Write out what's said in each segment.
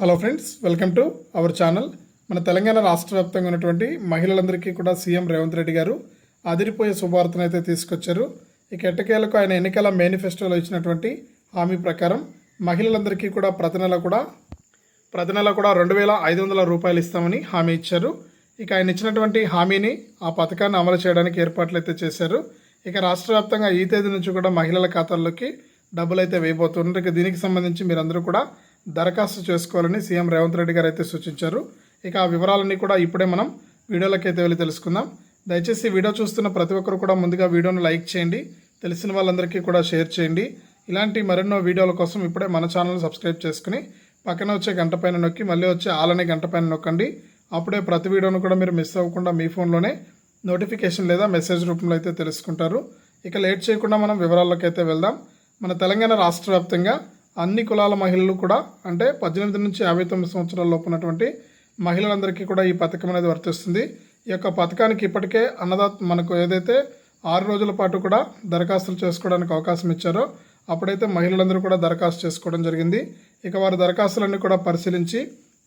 Hello friends welcome to our channel మన తెలంగాణ రాష్ట్ర వ్యాప్తంగా ఉన్నటువంటి మహిళలందరికీ కూడా సీఎం రేవంత్ రెడ్డి గారు అదిరిపోయే శుభార్తను అయితే తీసుకొచ్చారు. ఇక ఎట్టకేలకు ఆయన ఎన్నికల మేనిఫెస్టోలో ఇచ్చినటువంటి హామీ ప్రకారం మహిళలందరికీ కూడా ప్రతి నెల కూడా ప్రతి నెల కూడా రెండు వేల ఐదు వందల రూపాయలు ఇస్తామని హామీ ఇచ్చారు. ఇక ఆయన ఇచ్చినటువంటి హామీని ఆ పథకాన్ని అమలు చేయడానికి ఏర్పాట్లు అయితే చేశారు. ఇక రాష్ట్ర వ్యాప్తంగా ఈ తేదీ నుంచి కూడా మహిళల ఖాతాల్లోకి డబ్బులు అయితే వేయబోతున్నారు. ఇక దీనికి సంబంధించి మీరందరూ కూడా దరఖాస్తు చేసుకోవాలని సీఎం రేవంత్ రెడ్డి గారు అయితే సూచించారు. ఇక ఆ వివరాలన్నీ కూడా ఇప్పుడే మనం వీడియోలోకి అయితే వెళ్ళి తెలుసుకుందాం. దయచేసి వీడియో చూస్తున్న ప్రతి ఒక్కరు కూడా ముందుగా వీడియోను లైక్ చేయండి. తెలిసిన వాళ్ళందరికీ కూడా షేర్ చేయండి. ఇలాంటి మరెన్నో వీడియోల కోసం ఇప్పుడే మన ఛానల్ సబ్స్క్రైబ్ చేసుకుని పక్కన వచ్చే గంట పైన నొక్కి మళ్ళీ వచ్చే ఆలనే గంట పైన నొక్కండి. అప్పుడే ప్రతి వీడియోను కూడా మీరు మిస్ అవ్వకుండా మీ ఫోన్లోనే నోటిఫికేషన్ లేదా మెసేజ్ రూపంలో అయితే తెలుసుకుంటారు. ఇక లేట్ చేయకుండా మనం వివరాల్లోకి అయితే వెళ్దాం. మన తెలంగాణ రాష్ట్ర వ్యాప్తంగా అన్ని కులాల మహిళలు కూడా అంటే పద్దెనిమిది నుంచి యాభై తొమ్మిది సంవత్సరాల లోపు ఉన్నటువంటి మహిళలందరికీ కూడా ఈ పథకం అనేది వర్తిస్తుంది. ఈ యొక్క పథకానికి ఇప్పటికే అన్నదాత మనకు ఏదైతే ఆరు రోజుల పాటు కూడా దరఖాస్తులు చేసుకోవడానికి అవకాశం ఇచ్చారో అప్పుడైతే మహిళలందరూ కూడా దరఖాస్తు చేసుకోవడం జరిగింది. ఇక వారి దరఖాస్తులన్నీ కూడా పరిశీలించి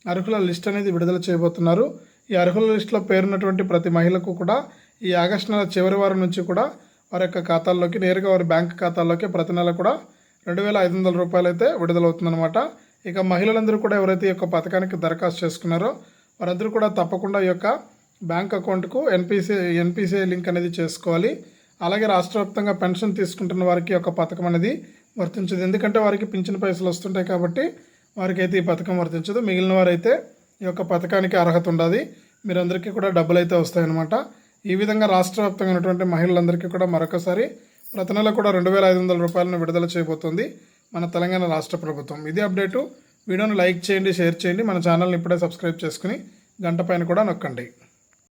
అర్హుల లిస్ట్ అనేది విడుదల చేయబోతున్నారు. ఈ అర్హుల లిస్టులో పేరున్నటువంటి ప్రతి మహిళకు కూడా ఈ ఆగస్టు నెల చివరి వారం నుంచి కూడా వారి యొక్క ఖాతాల్లోకి నేరుగా వారి బ్యాంక్ ఖాతాల్లోకి ప్రతి నెల కూడా రెండు వేల ఐదు వందల రూపాయలు అయితే విడుదలవుతుందన్నమాట. ఇక మహిళలందరూ కూడా ఎవరైతే ఈ యొక్క పథకానికి దరఖాస్తు చేసుకున్నారో వారందరూ కూడా తప్పకుండా ఈ యొక్క బ్యాంక్ అకౌంట్కు ఎన్పిసి ఎన్పిసిఐ లింక్ అనేది చేసుకోవాలి. అలాగే రాష్ట్ర వ్యాప్తంగా పెన్షన్ తీసుకుంటున్న వారికి యొక్క పథకం అనేది వర్తించదు. ఎందుకంటే వారికి పింఛన్ పైసలు వస్తుంటాయి కాబట్టి వారికి అయితే ఈ పథకం వర్తించదు. మిగిలిన వారైతే ఈ యొక్క పథకానికి అర్హత ఉండదు. మీరందరికీ కూడా డబ్బులు అయితే వస్తాయన్నమాట. ఈ విధంగా రాష్ట్ర వ్యాప్తంగా ఉన్నటువంటి మహిళలందరికీ కూడా మరొకసారి ప్రతి నెల కూడా రెండు వేల ఐదు వందల రూపాయలను విడుదల చేయబోతుంది మన తెలంగాణ రాష్ట్ర ప్రభుత్వం. ఇది అప్డేటు. వీడియోను లైక్ చేయండి షేర్ చేయండి. మన ఛానల్ని ఇప్పుడే సబ్స్క్రైబ్ చేసుకుని గంట పైన కూడా నొక్కండి.